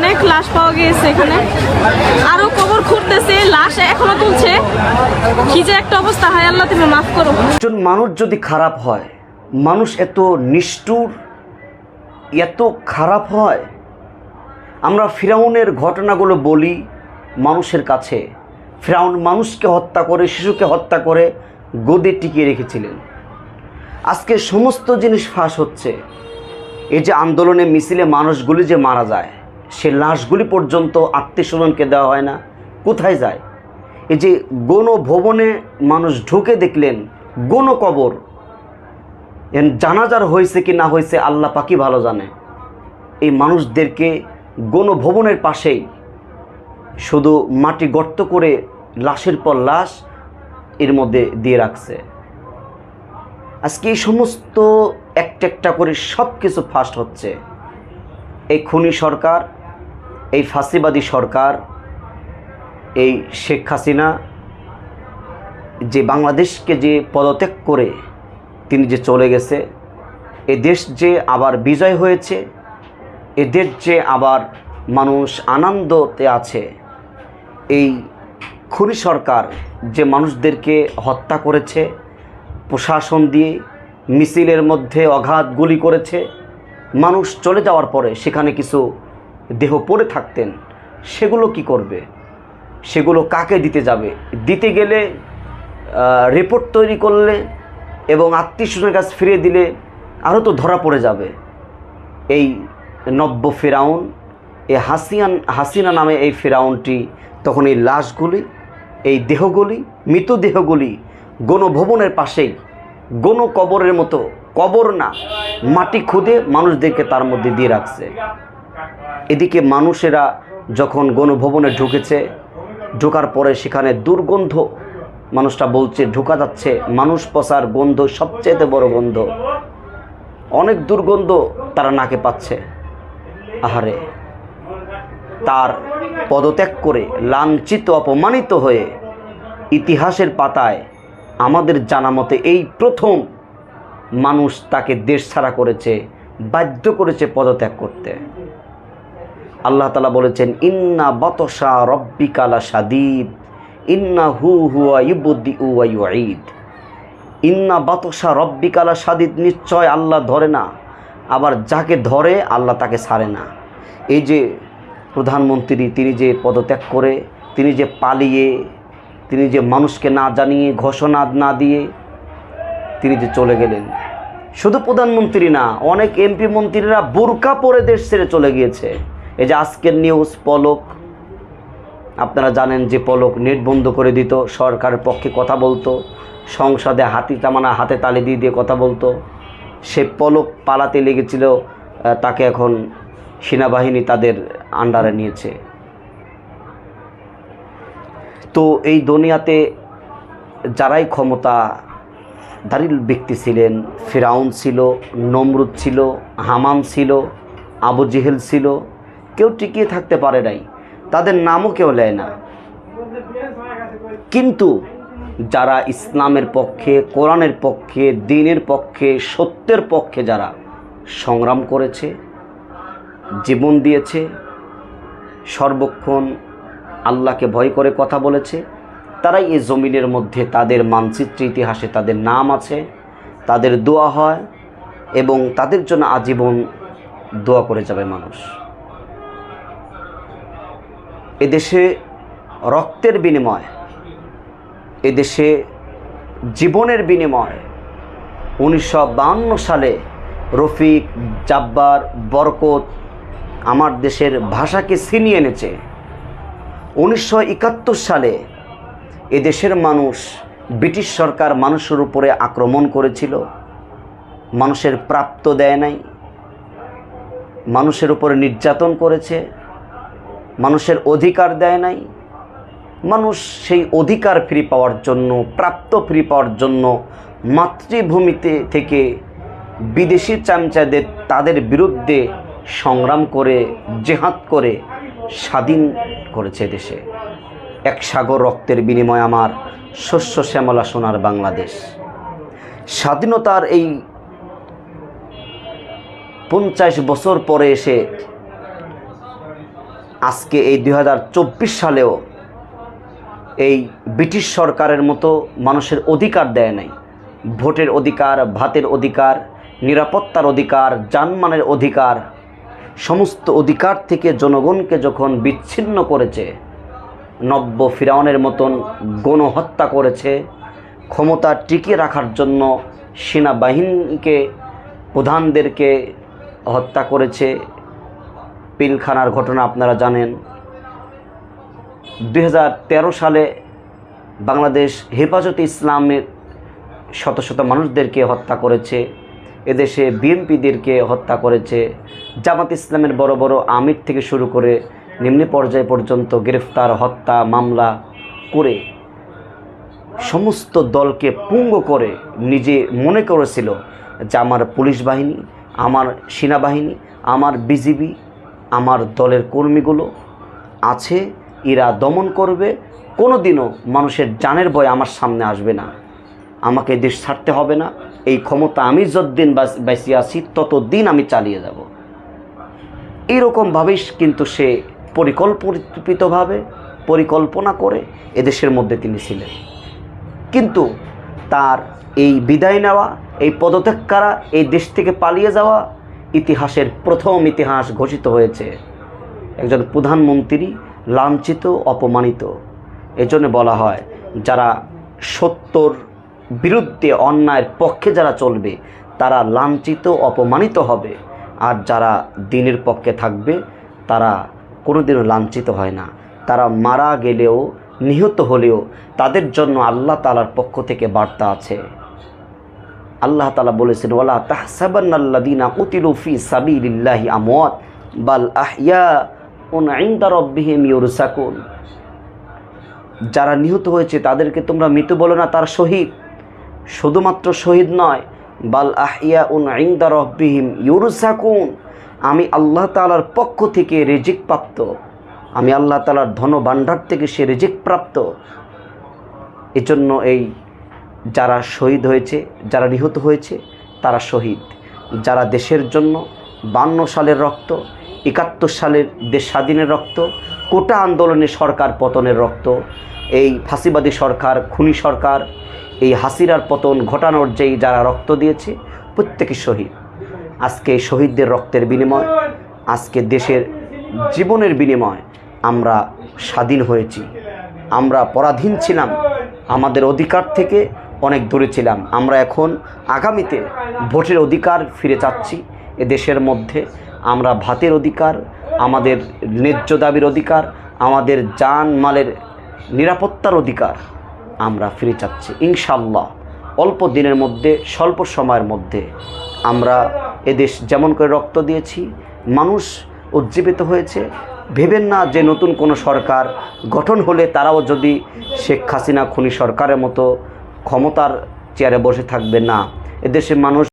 অনেক লাশ পাওয়া গিয়েছে এখানে। আরও কবর খুঁড়তেছে, লাশ এখনও তুলছে। কি যে একটা অবস্থা, হায় আল্লাহ, তুমি মাফ করো। একজন মানুষ যদি খারাপ হয়, মানুষ এত নিষ্ঠুর, এত খারাপ হয়। আমরা ফিরাউনের ঘটনাগুলো বলি মানুষের কাছে। ফিরাউন মানুষকে হত্যা করে, শিশুকে হত্যা করে গদি টিকিয়ে রেখেছিলেন। আজকে সমস্ত জিনিস ফাঁস হচ্ছে। এই যে আন্দোলনে মিছিলে মানুষগুলি যে মারা যায় সে লাশগুলি পর্যন্ত আত্মীয়স্বজনকে দেওয়া হয় না। কোথায় যায়? এই যে গণ ভবনে মানুষ ঢুকে দেখলেন গণ কবর জানাজার হয়েছে কি না হয়েছে আল্লাহ পাকি ভালো জানে। এই মানুষদেরকে গণভবনের পাশেই শুধু মাটি গর্ত করে লাশের পর লাশ এর মধ্যে দিয়ে রাখছে। আজকে এই সমস্ত একটা একটা করে সব কিছু ফাস্ট হচ্ছে। এই খুনি সরকার এই ফাঁসিবাদী সরকার, এই শেখ হাসিনা যে বাংলাদেশকে যে পদত্যাগ করে তিনি যে চলে গেছে, এ দেশ যে আবার বিজয় হয়েছে, এ দেশ যে আবার মানুষ আনন্দতে আছে, এই খুনি সরকার যে মানুষদেরকে হত্যা করেছে, প্রশাসন দিয়ে মিছিলের মধ্যে অঘাত গুলি করেছে, মানুষ চলে যাওয়ার পরে সেখানে কিছু দেহ পড়ে থাকতেন, সেগুলো কি করবে? সেগুলো কাকে দিতে যাবে? দিতে গেলে রিপোর্ট তৈরি করলে এবং আত্মীয় স্বজনের কাছে ফিরিয়ে দিলে আরও তো ধরা পড়ে যাবে। এই নব্য ফেরাউন এই হাসিয়ান, হাসিনা নামে এই ফেরাউনটি, তখন এই লাশগুলি, এই দেহগুলি, মৃতদেহগুলি গণভবনের পাশেই গণ কবরের মতো কবর না, মাটি খুদে মানুষদেরকে তার মধ্যে দিয়ে রাখছে। এদিকে মানুষেরা যখন গণভবনে ঢুকেছে, ঢোকার পরে সেখানে দুর্গন্ধ, মানুষটা বলছে, ঢোকা যাচ্ছে। মানুষ পচার গন্ধ সবচেয়ে বড় গন্ধ। অনেক দুর্গন্ধ তারা নাকে পাচ্ছে। আহারে! তার পদত্যাগ করে লাঞ্ছিত, অপমানিত হয়ে ইতিহাসের পাতায় আমাদের জানা মতে এই প্রথম মানুষ তাকে দেশ ছাড়া করেছে, বাধ্য করেছে পদত্যাগ করতে। আল্লাহ তালা বলেছেন, ইন্না বতসা রব্বিকালা সাদিদ ইন্না হু হুয়া ইবুদ্দি উয়াইদ ইন্না বাতসা রব্বিকালা সাদিদ নিশ্চয় আল্লাহ ধরে না, আবার যাকে ধরে আল্লাহ তাকে ছাড়ে না। এই যে প্রধানমন্ত্রী, তিনি যে পদত্যাগ করে, তিনি যে পালিয়ে, তিনি যে মানুষকে না জানিয়ে, ঘোষণা না দিয়ে তিনি যে চলে গেলেন। শুধু প্রধানমন্ত্রী না, অনেক এমপি মন্ত্রীরা বোরকা পরে দেশ ছেড়ে চলে গিয়েছে। এই যে আজকের নিউজ পলক, আপনারা জানেন যে পলক নেট বন্ধ করে দিত, সরকারের পক্ষে কথা বলতো, সংসদে হাতি তামানা হাতে তালি দিয়ে দিয়ে কথা বলতো। সে পলক পালাতে লেগেছিল তাকে এখন সেনাবাহিনী তাদের আন্ডারে নিয়েছে। তো এই দুনিয়াতে যারাই ক্ষমতা দারিল ব্যক্তি ছিলেন, ফেরাউন ছিল, নমরুদ ছিল, হামাম ছিল, আবু জেহেল ছিল কেউ টিকিয়ে থাকতে পারে নাই। তাদের নামও কেউ নেয় না। কিন্তু যারা ইসলামের পক্ষে, কোরআনের পক্ষে, দিনের পক্ষে, সত্যের পক্ষে যারা সংগ্রাম করেছে, জীবন দিয়েছে, সর্বক্ষণ আল্লাহকে ভয় করে কথা বলেছে, তারাই এই জমিনের মধ্যে তাদের মানচিত্র ইতিহাসে তাদের নাম আছে, তাদের দোয়া হয় এবং তাদের জন্য আজীবন দোয়া করে যাবে মানুষ। এদেশে রক্তের বিনিময়, এদেশে জীবনের বিনিময়। উনিশশো সালে রফিক জাব্বার বরকত আমার দেশের ভাষাকে ছিনিয়ে এনেছে। উনিশশো একাত্তর সালে এদেশের মানুষ ব্রিটিশ সরকার মানুষের উপরে আক্রমণ করেছিল। মানুষের প্রাপ্ত দেয় নাই। মানুষের উপরে নির্যাতন করেছে। মানুষের অধিকার দেয় নাই। মানুষ সেই অধিকার ফ্রি পাওয়ার জন্য, প্রাপ্ত ফ্রি পাওয়ার জন্য মাতৃভূমিতে থেকে বিদেশি চামচাদের তাদের বিরুদ্ধে সংগ্রাম করে, জেহাদ করে, স্বাধীন করেছে দেশে। এক সাগর রক্তের বিনিময়ে আমার শস্য শ্যামলা সোনার বাংলাদেশ। স্বাধীনতার এই পঞ্চাশ বছর পরে এসে আজকে এই দু হাজার চব্বিশ সালেও এই ব্রিটিশ সরকারের মতো মানুষের অধিকার দেয় নাই। ভোটের অধিকার, ভাতের অধিকার, নিরাপত্তার অধিকার, যানমানের অধিকার, সমস্ত অধিকার থেকে জনগণকে যখন বিচ্ছিন্ন করেছে, নব্য ফিরাউনের মতন গণহত্যা করেছে, ক্ষমতা টিকিয়ে রাখার জন্য সেনাবাহিনীকে, প্রধানদেরকে হত্যা করেছে পিলখানার ঘটনা আপনারা জানেন। দু হাজার তেরো সালে বাংলাদেশ হেফাজতে ইসলামের শত শত মানুষদেরকে হত্যা করেছে, এদেশে বিএনপিদেরকে হত্যা করেছে। জামাত ইসলামের বড় বড় আমির থেকে শুরু করে নিম্ন পর্যায় পর্যন্ত গ্রেফতার, হত্যা, মামলা করে সমস্ত দলকে পুঙ্গ করে নিজে মনে করেছিল যে আমার পুলিশ বাহিনী, আমার সেনাবাহিনী, আমার বিজিবি আমার দলের কর্মীগুলো আছে, এরা দমন করবে। কোনো দিনও মানুষের জানের ভয় আমার সামনে আসবে না। আমাকে দেশ ছাড়তে হবে না। এই ক্ষমতা আমি যতদিন বাঁচ- আছি, ততদিন আমি চালিয়ে যাব। এইরকমভাবেই কিন্তু সে পরিকল্পিতভাবে পরিকল্পনা করে এদেশের মধ্যে তিনি ছিলেন। কিন্তু তার এই বিদায় নেওয়া, এই পদত্যাগ করা, এই দেশ থেকে পালিয়ে যাওয়া ইতিহাসের প্রথম ইতিহাস ঘোষিত হয়েছে। একজন প্রধানমন্ত্রী লাঞ্ছিত, অপমানিত। এজন্য বলা হয়, যারা সত্যর বিরুদ্ধে অন্যায়ের পক্ষে যারা চলবে, তারা লাঞ্ছিত, অপমানিত হবে। আর যারা দিনের পক্ষে থাকবে, তারা কোনোদিনও লাঞ্ছিত হয় না। তারা মারা গেলেও, নিহত হলেও, তাদের জন্য আল্লাহ তালার পক্ষ থেকে বার্তা আছে। আল্লাহ তালা বলেছেন ওলা তাহসাবান্নাল্লাদিনা কুতিলু ফি সাবিলিল্লাহি আমওয়াত, বাল আহইয়া উন ইনদা রাব্বিহিম ইউরসাকুন. যারা নিহত হয়েছে, তাদেরকে তোমরা মৃত বলো না, তার শহীদ। শুধুমাত্র শহীদ নয়, বাল আহিয়া উন ইনদা রব্বিহিম ইউরসাকুন। আমি আল্লাহ তালার পক্ষ থেকে রেজিক প্রাপ্ত। আমি আল্লাহ তালার ধন ভাণ্ডার থেকে সে রেজিক প্রাপ্ত। এজন্য এই যারা শহীদ হয়েছে, যারা নিহত হয়েছে, তারা শহীদ। যারা দেশের জন্য বান্ন সালের রক্ত, একাত্তর সালের দেশ স্বাধীনের রক্ত, কোটা আন্দোলনে সরকার পতনের রক্ত, এই ফাঁসিবাদী সরকার, খুনি সরকার, এই হাসিরার পতন ঘটানোর যেই যারা রক্ত দিয়েছে, প্রত্যেকে শহীদ। আজকে শহীদদের রক্তের বিনিময়, আজকে দেশের জীবনের বিনিময় আমরা স্বাধীন হয়েছি। আমরা পরাধীন ছিলাম। আমাদের অধিকার থেকে অনেক দূরে ছিলাম। আমরা এখন আগামীতে ভোটের অধিকার ফিরে চাচ্ছি। এ দেশের মধ্যে আমরা ভাতের অধিকার, আমাদের ন্যায্য দাবির অধিকার, আমাদের জান মালের নিরাপত্তার অধিকার আমরা ফিরে চাচ্ছি। ইনশাল্লাহ অল্প দিনের মধ্যে, স্বল্প সময়ের মধ্যে আমরা এদেশ যেমন করে রক্ত দিয়েছি, মানুষ উজ্জীবিত হয়েছে। ভেবেন না যে নতুন কোনো সরকার গঠন হলে তারাও যদি শেখ হাসিনা, খুনি সরকারের মতো ক্ষমতার চেয়ারে বসে থাকবে না। এদেশের মানুষ